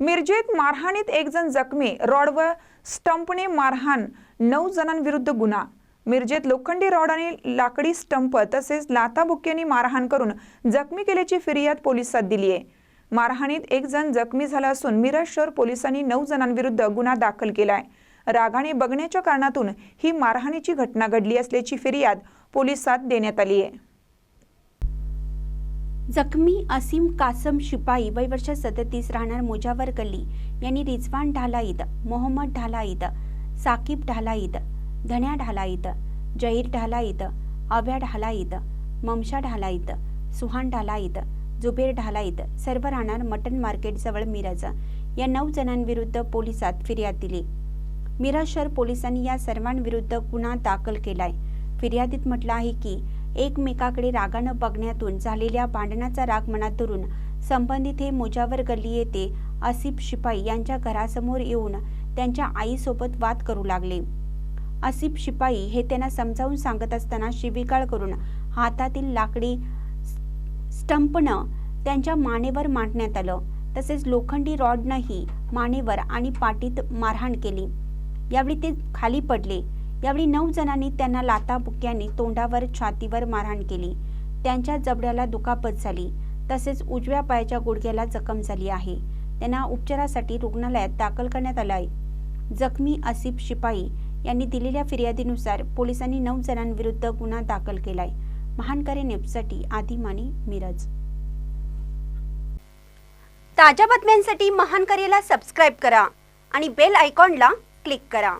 मिरजेत मारहाणीत एक जण जखमी रॉड व स्टंपने मारहाण नऊ जणांविरुद्ध गुन्हा. मिरजेत लोखंडी रॉड आणि लाकडी स्टंप तसेच लाथाबुक्क्यांनी मारहाण करून जखमी केल्याची फिर्याद पोलिसात दिली आहे मारहाणीत एक जण जखमी झाला असून मिरज शहर पोलिसांनी नऊ जणांविरुद्ध गुन्हा दाखल केलाय. रागाने बघण्याच्या कारणातून ही मारहाणीची घटना घडली असल्याची फिर्याद पोलिसात देण्यात आली आहे जखमी असीम कासम शिपाई वय वर्ष सदतीस राहणार मुजावर गल्ली यांनी रिजवान ढालाईद मोहम्मद ढालाईद ढाला ढालाईद धन्या ढालाईद जहीर ढालाईद ढाला ढालाईद ममशा ढालाईद सुहान ढालाईद जुबेर ढालाईद सर्व राहणार मटन मार्केटजवळ मिरज. या नऊ जणांविरुद्ध पोलिसात फिर्याद दिली. मिरज शहर पोलिसांनी या सर्वांविरुद्ध गुन्हा दाखल केलाय. फिर्यादीत म्हटलं आहे की एकमेकाकडे रागानं बघण्यातून झालेल्या भांडणाचा राग मनात धरून संबंधित हे मोजावर गल्ली येथे आसिफ शिपाई यांच्या घरासमोर येऊन त्यांच्या आईसोबत वाद करू लागले. आसिफ शिपाई हे त्यांना समजावून सांगत असताना शिबिकाळ करून हातातील लाकडी स्टंपनं त्यांच्या मानेवर मांडण्यात आलं. तसेच लोखंडी रॉडनंही मानेवर आणि पाटीत मारहाण केली. यावेळी ते खाली पडले. यावेळी नऊ जणांनी त्यांना लाताबुक्यांनी तोंडावर छातीवर मारहाण केली. त्यांच्या जबड्याला दुखापत झाली. तसेच उजव्या पायाच्या गुडघ्याला जखम झाली आहे. त्यांना उपचारासाठी रुग्णालयात दाखल करण्यात आलं आहे जखमी आसिफ शिपाई यांनी दिलेल्या फिर्यादीनुसार पोलिसांनी नऊ जणांविरुद्ध गुन्हा दाखल केलाय. महानकरे नेपसाठी आदिमानी मिरज. ताज्या बातम्यांसाठी महान सबस्क्राईब करा आणि बेल आयकॉनला क्लिक करा.